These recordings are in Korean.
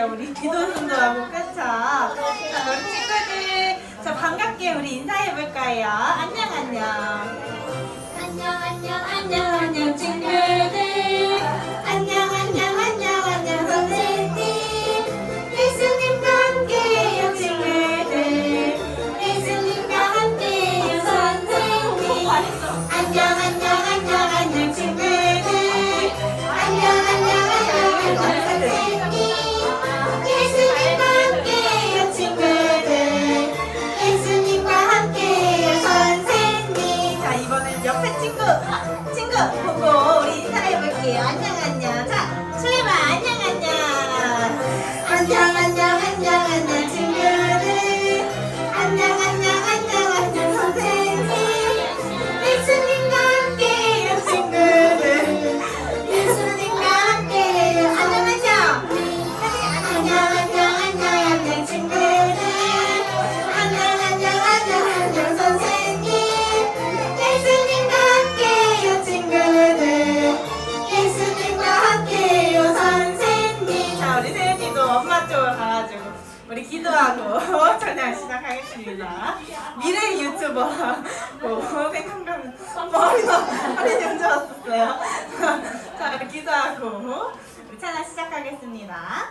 친구들이에요. 우리 기도순도하고 그쵸? 그렇죠? 자, 우리 친구들. 자, 반갑게 우리 인사해볼 거예요. 안녕, 안녕. 안녕, 안녕, 안녕, 안녕, 친구들. 안녕, 안녕, 안녕, 안녕, 선생님. 예수님과 함께요 친구들. 예수님과 함께요 선생님. 안녕, 안녕, 안녕, 안녕, 친구들. 우리 기도하고 찬양 시작하겠습니다. 미래 유튜버 뭐 생각하면 허리 좀 좋았었어요. 자 기도하고 찬양 시작하겠습니다.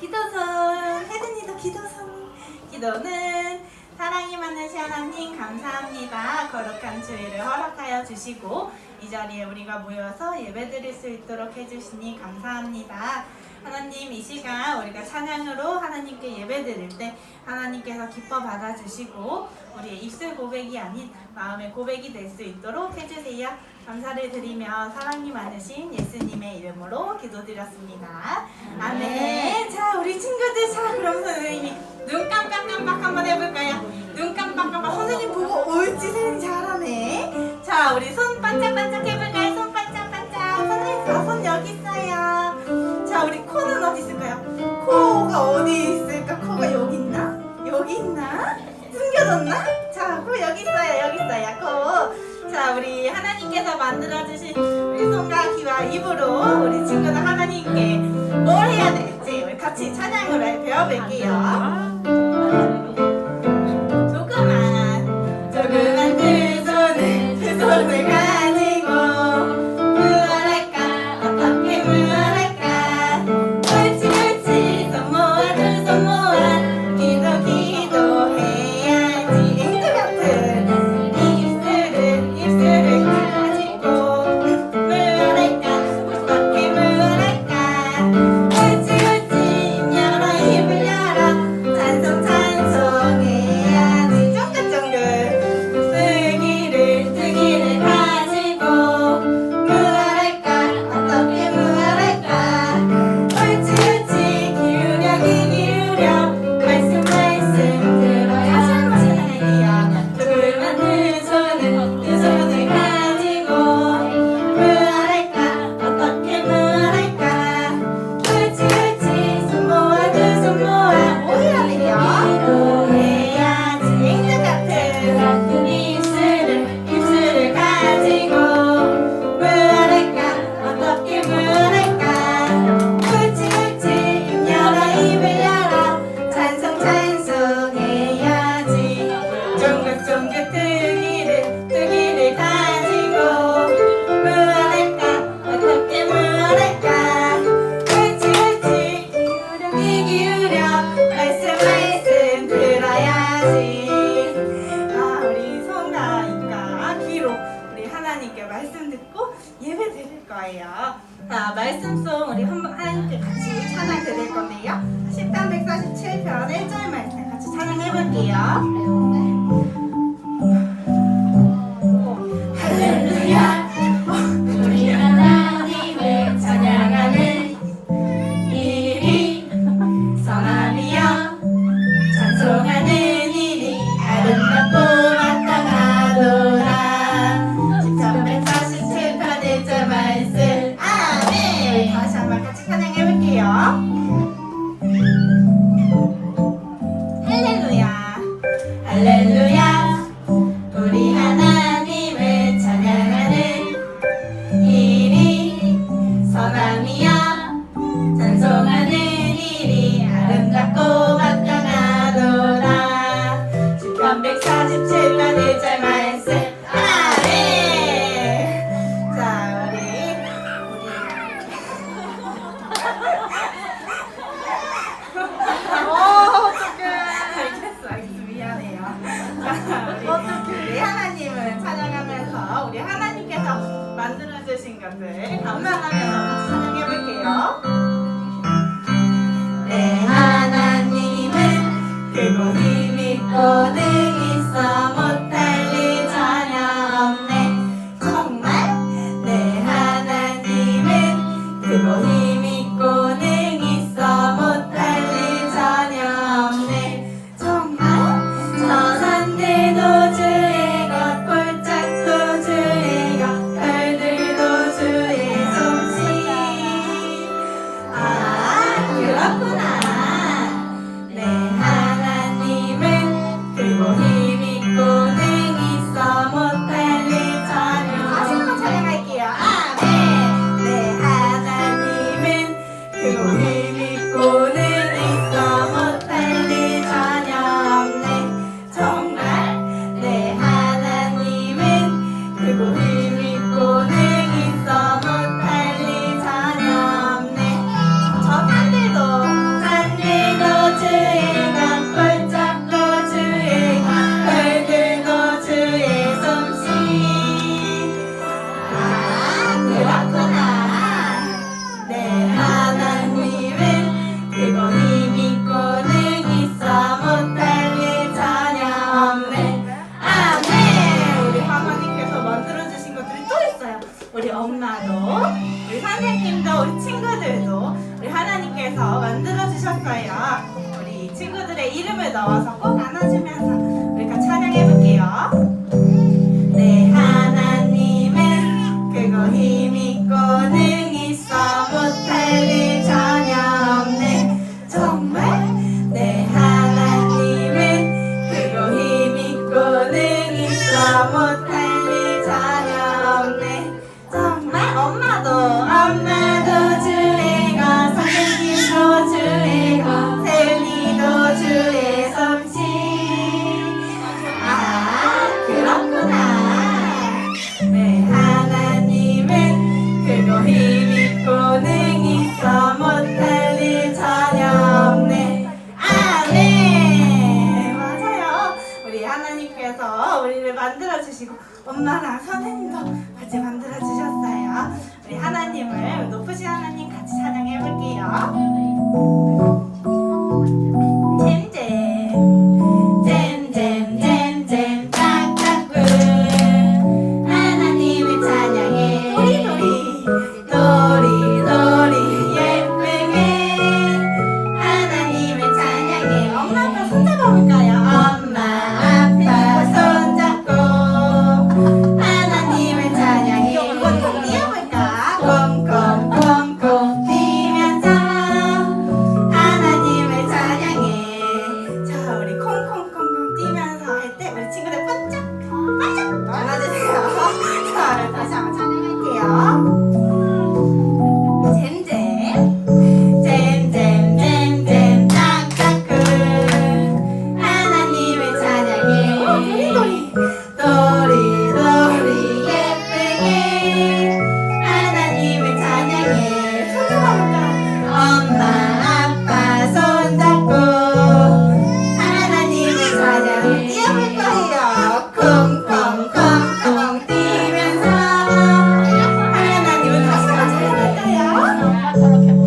기도선 혜진이도 기도선 기도는 사랑이 많으신 하나님 감사합니다. 거룩한 주일을 허락하여 주시고 이 자리에 우리가 모여서 예배드릴 수 있도록 해주시니 감사합니다. 하나님 이 시간 우리가 찬양으로 하나님께 예배드릴 때 하나님께서 기뻐 받아주시고 우리의 입술 고백이 아닌 마음의 고백이 될 수 있도록 해주세요. 감사를 드리며 사랑이 많으신 예수님의 이름으로 기도드렸습니다. 아멘. 자 우리 친구들 자 그럼 선생님이 눈 깜빡깜빡 한번 해볼까요? 눈 깜빡깜빡 선생님 보고 옳지 선생님 잘하네. 자 우리 손 반짝반짝 해볼까요? 손 반짝반짝. 선생님 아, 손 여기 있어요. 자 우리 코는 어디 있을까요? 코가 어디 있을까? 코가 여기 있나? 여기 있나? 숨겨졌나? 자, 코 여기 있어요. 여기 있어요. 코. 자, 우리 하나님께서 만들어주신 우리 손과 귀와 입으로 우리 친구들 하나님께 뭘 해야 될지 우리 같이 찬양으로 배워볼게요. 할 하여야 우리 친구들의 이름을 넣어서 하나님도 같이 만들어 주셨어요. 우리 하나님을 높으신 하나님 같이 찬양해 볼게요. 다 저렇게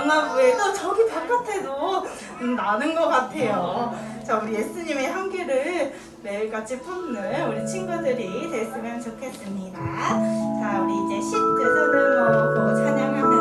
영화부에도 저기 바깥에도 나는 것 같아요. 자, 우리 예수님의 향기를 매일같이 품는 우리 친구들이 됐으면 좋겠습니다. 자, 우리 이제 시트 손을 모으고 찬양하면서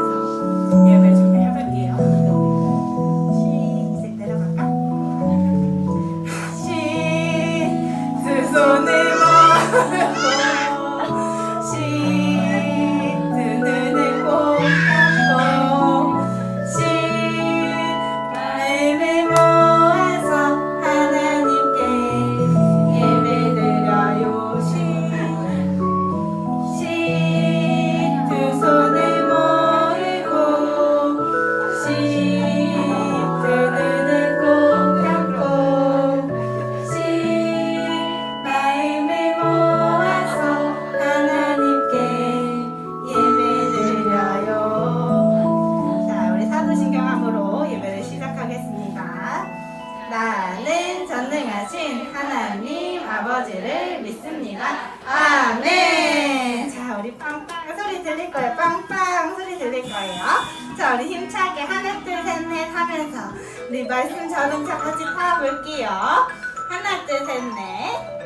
힘차게 하나, 둘, 셋, 넷 하면서 우리 말씀 자동차 같이 타볼게요. 하나, 둘, 셋, 넷.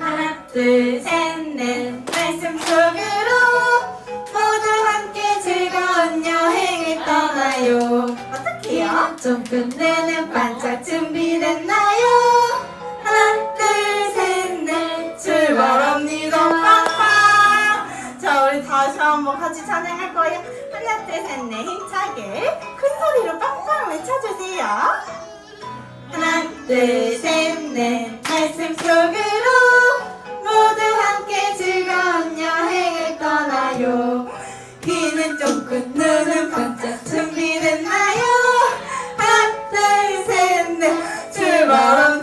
하나, 둘, 셋, 넷. 말씀 속으로 모두 함께 즐거운 여행을 떠나요. 어떻게요? 좀 끝내는 반짝 준비됐나요? 다시 한번 같이 찬양할 거예요. 하나, 둘, 셋, 넷 힘차게 큰 소리로 빵빵 외쳐주세요. 하나, 둘, 셋, 넷 말씀 속으로 모두 함께 즐거운 여행을 떠나요. 귀는 쫑긋, 눈은 반짝, 준비됐나요? 하나, 둘, 셋, 넷 출발